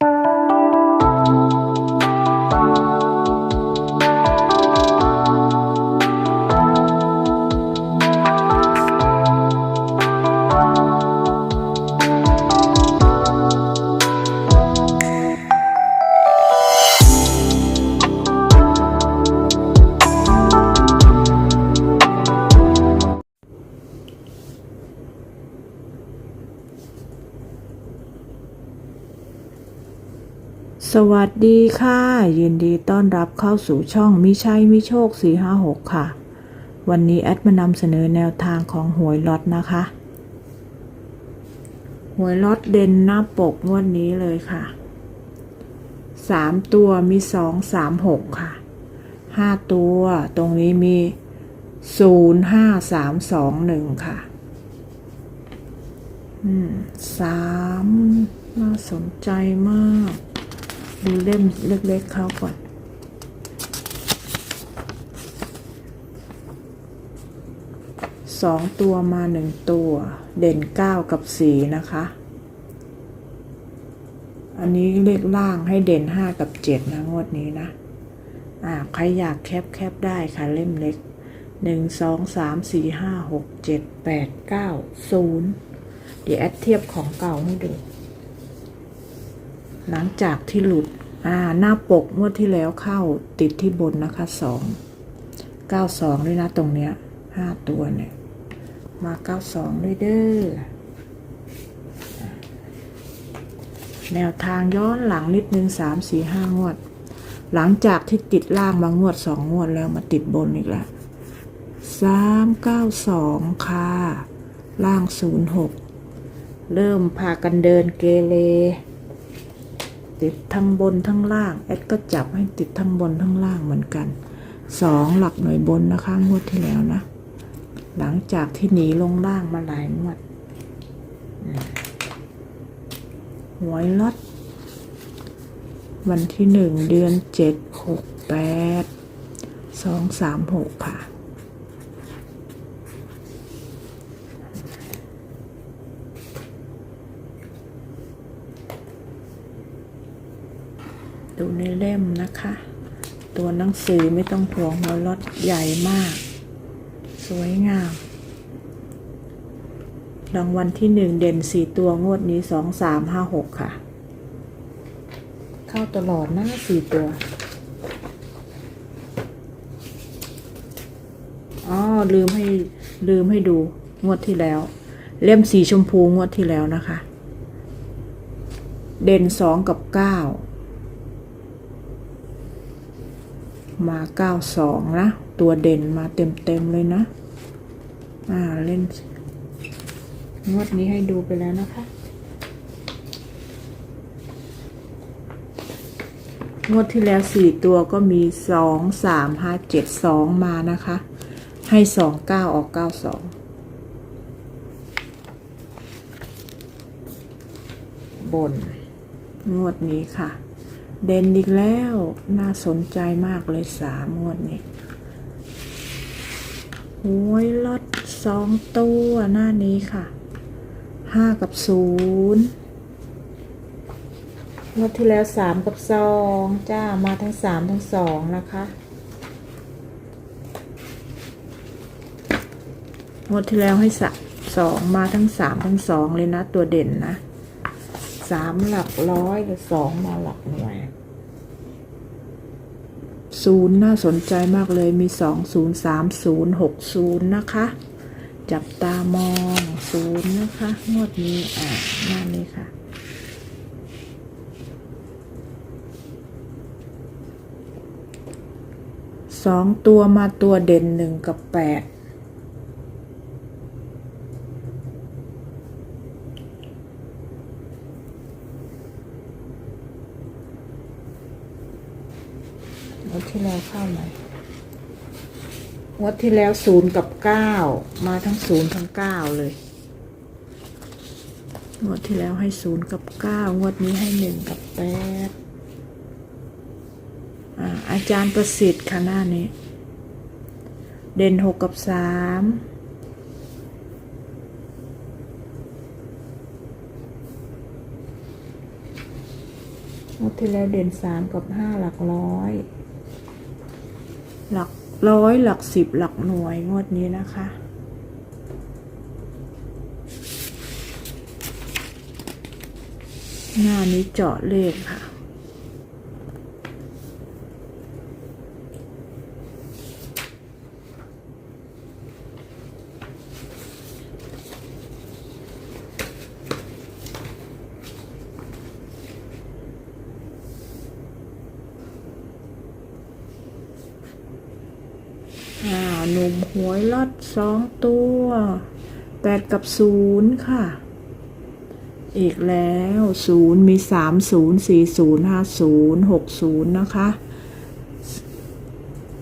ส วัสดีค่ะ ยินดีต้อนรับเข้าสู่ช่องมิชัยมิโชค 456 ค่ะ วันนี้แอดมานำเสนอแนวทางของหวยล็อตนะคะ หวยล็อตเด่นหน้าปกงวดนี้เลยค่ะสามตัวมีสองสามหกค่ะห้าตัวตรงนี้มีศูนย์ห้าสามสองหนึ่งค่ะ อืมสามน่าสนใจมาก ดูเล่มเล็กๆเขาก่อนสองตัวมาหนึ่งตัว เด่นเก้ากับสีนะคะ อันนี้เลขล่างให้เด่นห้ากับเจ็ดนะงวดนี้นะ อ่าใครอยากแคปแคปได้ค่ะเล่มเล็กหนึ่งสองสามสี่ห้าหกเจ็ดแปดเก้าศูนย์เดี๋ยวแอดเทียบของเก่าให้ดู หลังจากที่หลุดอ่าหน้าปกงวดที่แล้วเข้าติดที่บนนะคะสองเก้าสองด้วยนะตรงเนี้ยห้าตัวเนี่ย มาเก้าสองด้วยเด้อแนวทางย้อนหลังนิดนึงสามสี่ห้างวด หลังจากที่ติดล่างมางวดสองงวดแล้วมาติดบนอีกแล้วสามเก้าสองค่ะ ล่างศูนย์หกเริ่มพากันเดินเกเร ติดทั้งบนทั้งล่างแอดก็จับให้ติดทั้งบนทั้งล่างเหมือนกันสองหลักหน่วยบนนะคะงวดที่แล้วนะ หลังจากที่หนีลงล่างมาหลายงวดหวยลดวันที่หนึ่งเดือนเจ็ดหกแปดสองสามหกค่ะ ดูในเล่มนะคะ ตัวหนังสือไม่ต้องถ่วงหัวรถใหญ่มาก สวยงาม รางวัลที่หนึ่งเด่นสี่ตัวงวดนี้สองสามห้าหกค่ะ เข้าตลอดหนะสี่ตัวอ๋อลืมให้ลืมให้ดูงวดที่แล้ว เล่มสีชมพูงวดที่แล้วนะคะ เด่นสองกับเก้า มาเก้าสองนะ ตัวเด่นมาเต็ม ๆ เลยนะ อ่า เล่น งวดนี้ให้ดูไปแล้วนะคะ งวดที่แล้วสี่ตัวก็มีสองสามห้าเจ็ดสองมานะคะ ให้สองเก้าออกเก้าสองบน งวดนี้ค่ะ เด่นอีกแล้วน่าสนใจมากเลยสามงวดนี้หวยลดสองตัวหน้านี้ค่ะห้ากับศูนย์งวดที่แล้วสามกับสองจ้ามาทั้งสามทั้งสองนะคะงวดที่แล้วให้สะสองมาทั้งสามทั้งสองเลยนะตัวเด่นนะ สามหลักร้อยกับสองมาหลักหน่วยศูนย์น่าสนใจมากเลยมีสองศูนย์สามศูนย์หกศูนย์นะคะ จับตามองศูนย์นะคะ งวดนี้อ่าหน้านี้ค่ะสองตัวมาตัวเด่นหนึ่งกับแปด งวดที่แล้วเข้าไหมงว ดที่แล้วศูนย์กับเก้ามาทั้งศูนย์ทั้งเก้าเลย งวดที่แล้วให้ศูนย์กับเก้างวดนี้ให้หนึ่งกับแปดอาอาจารย์ประสิทธิ์ค่ะหน้านี้ เด่นหกกับสามงวดที่แล้วเด่นสามกับห้าหลักร้อย หลัก ร้อยหลักสิบหลักหน่วยงวดนี้นะคะ หน้านี้เจาะเลขค่ะ อ่า หนุ่มหวยลอดสองตัวแปดกับศูนย์ค่ะ อีกแล้วศูนย์มีสามศูนย์สี่ศูนย์ห้าศูนย์หกศูนย์นะคะ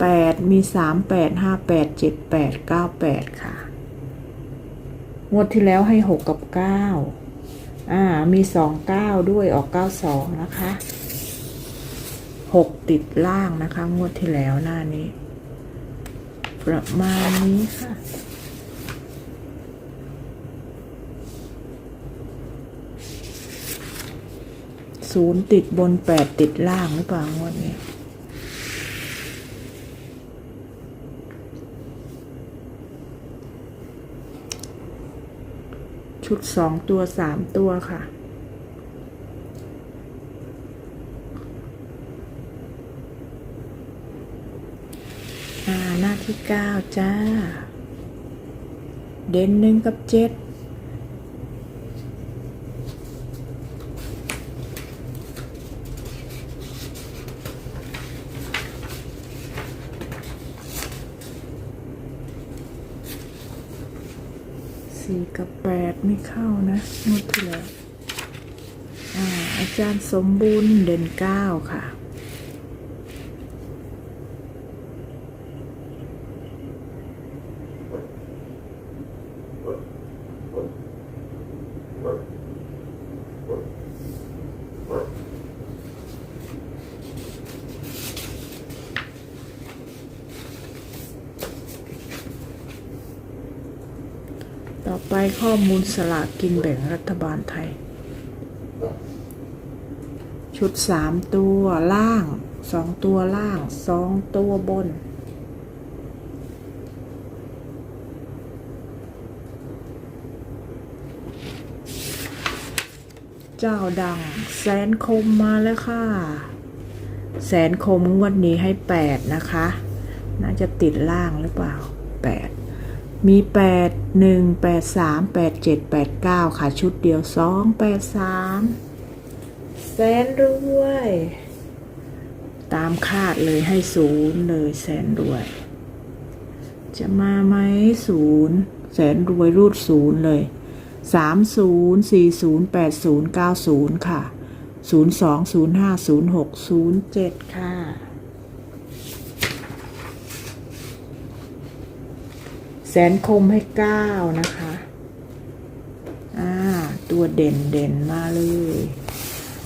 แปดมีสามแปดห้าแปดเจ็ดแปดเก้าแปดค่ะ งวดที่แล้วให้หกกับเก้าอ่า มีสองเก้าด้วยออกเก้าสองนะคะหกติดล่างนะคะ งวดที่แล้วหน้านี้ ประมาณนี้ค่ะ ศูนย์ติดบนแปดติดล่างหรือเปล่างวดนี้ชุดสองตัวสามตัวค่ะ อ่า หน้า ที่เก้าจ้า เด่นหนึ่งกับเจ็ดสี่กับแปดไม่เข้านะงวดที่แล้วอ่าอาจารย์สมบูรณ์เด่นเก้าค่ะ ต่อไปข้อมูลสลากกินแบ่งรัฐบาลไทย ชุดสามตัวล่างสองตัวล่างสองตัวบน เจ้าดังแสนคมมาแล้วค่ะ แสนคมงวดนี้ให้แปดนะคะ น่าจะติดล่างหรือเปล่าแปด มีแปดหนึ่งแปดสามแปดเจ็ดแปดเก้าค่ะ ชุดเดียวสองแปดสามแสนรวย ตามคาดเลยให้ศูนย์เลยแสนรวย จะมาไหมศูนย์แสนรวยรูดศูนย์เลยสามศูนย์สี่ศูนย์แปดศูนย์เก้าศูนย์ค่ะศูนย์สองศูนย์ห้าศูนย์หกศูนย์เจ็ดค่ะ แส นคมให้เก้านะคะ อ่า ตัวเด่นเด่นมาเลย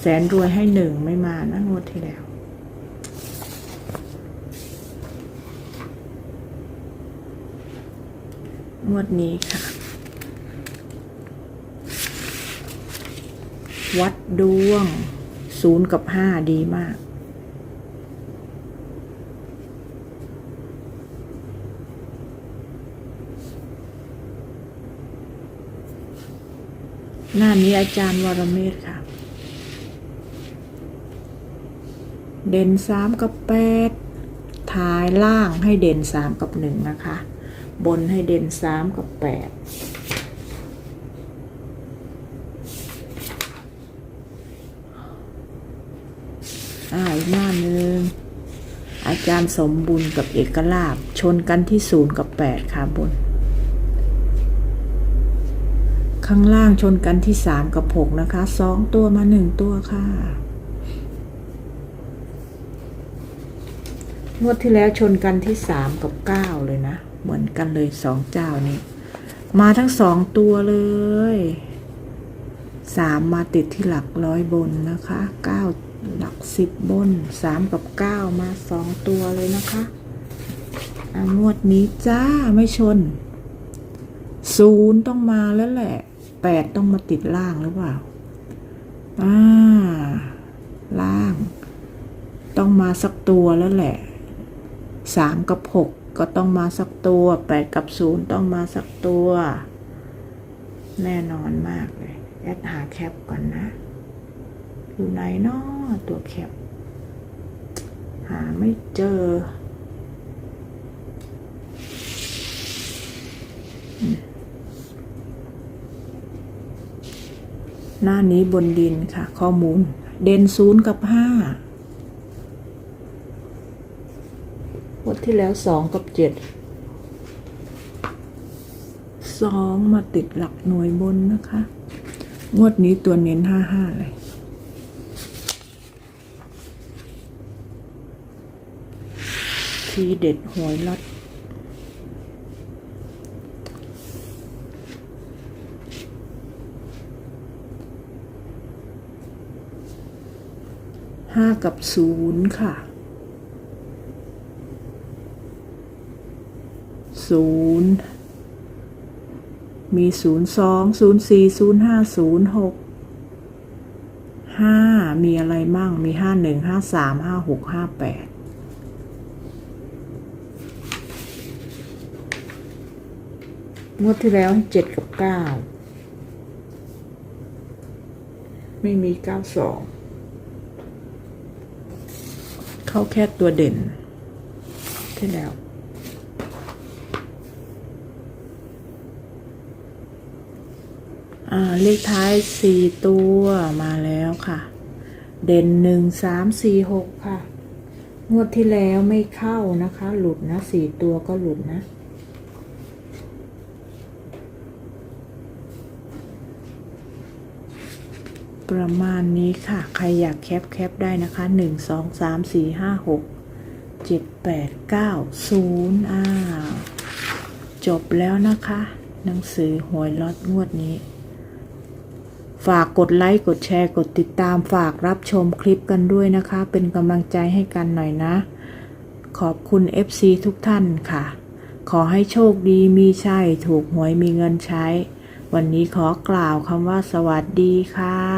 แสนรวยให้หนึ่งไม่มานะงวดที่แล้ว งวดนี้ค่ะ วัดดวงศูนย์กับห้าดีมาก น้านี้อาจารย์วรเมศค่ะ เด่นสามกับแปดท้ายล่างให้เด่นสามกับหนึ่งนะคะ บนให้เด่นสามกับแปดอ่าอีกหน้าหนึ่งอาจารย์สมบุญกับเอกลาบชนกันที่ศูนย์กับแปดค่ะบน ข้างล่างชนกันที่สามกับหกนะคะสองตัวมาหนึ่งตัวค่ะงวดที่แล้วชนกันที่สามกับเก้าเลยนะ เหมือนกันเลยสองเจ้านี้ มาทั้งสองตัวเลยสามมาติดที่หลักร้อยบนนะคะเก้าหลักสิบบนสามกับเก้ามาสองตัวเลยนะคะอะงวดนี้จ้าไม่ชนศูนย์ต้องมาแล้วแหละ แปดต้องมาติดล่างหรือเปล่า อ่า ล่าง ต้องมาสักตัวแล้วแหละสามกับหกก็ต้องมาสักตัวแปดกับศูนย์ต้องมาสักตัว แน่นอนมากเลยแอดหาแคปก่อนนะ อยู่ไหนเนาะตัวแคป หาไม่เจอ หน้านี้บนดินค่ะ ข้อมูล เด่นศูนย์กับห้าวันที่แล้วสองกับเจ็ดสองมาติดหลักหน่วยบนนะคะ งวดนี้ตัวเน้นห้าห้าเลยทีเด็ดหวยลอต ห้ากับศูนย์ค่ะศูนย์มีศูนย์สองศูนย์สี่ศูนย์ห้าศูนย์หกห้ามีอะไรมั่ง มีห้าหนึ่งห้าสามห้าหกห้าแปดงวดที่แล้วเจ็ดกับเก้าไม่มีเก้าสอง เข้าแค่ตัวเด่นที่แล้วเลขท้ายสี่ตัวมาแล้วค่ะ เด่นหนึ่งสามสี่หกค่ะ งวดที่แล้วไม่เข้านะคะ หลุดนะสี่ตัวก็หลุดนะ ประมาณนี้ค่ะ ใครอยากแคปแคปได้นะคะหนึ่งสองสามสี่ห้าหกเจ็ดแปดเก้าศูนย์อ้าจบแล้วนะคะ หนังสือหวยล็อตงวดนี้ ฝากกดไลค์ กดแชร์ กดติดตามฝากรับชมคลิปกันด้วยนะคะ เป็นกำลังใจให้กันหน่อยนะ ขอบคุณ FC ทุกท่านค่ะ ขอให้โชคดีมีชัยถูกหวยมีเงินใช้วันนี้ขอกล่าวคำว่าสวัสดีค่ะ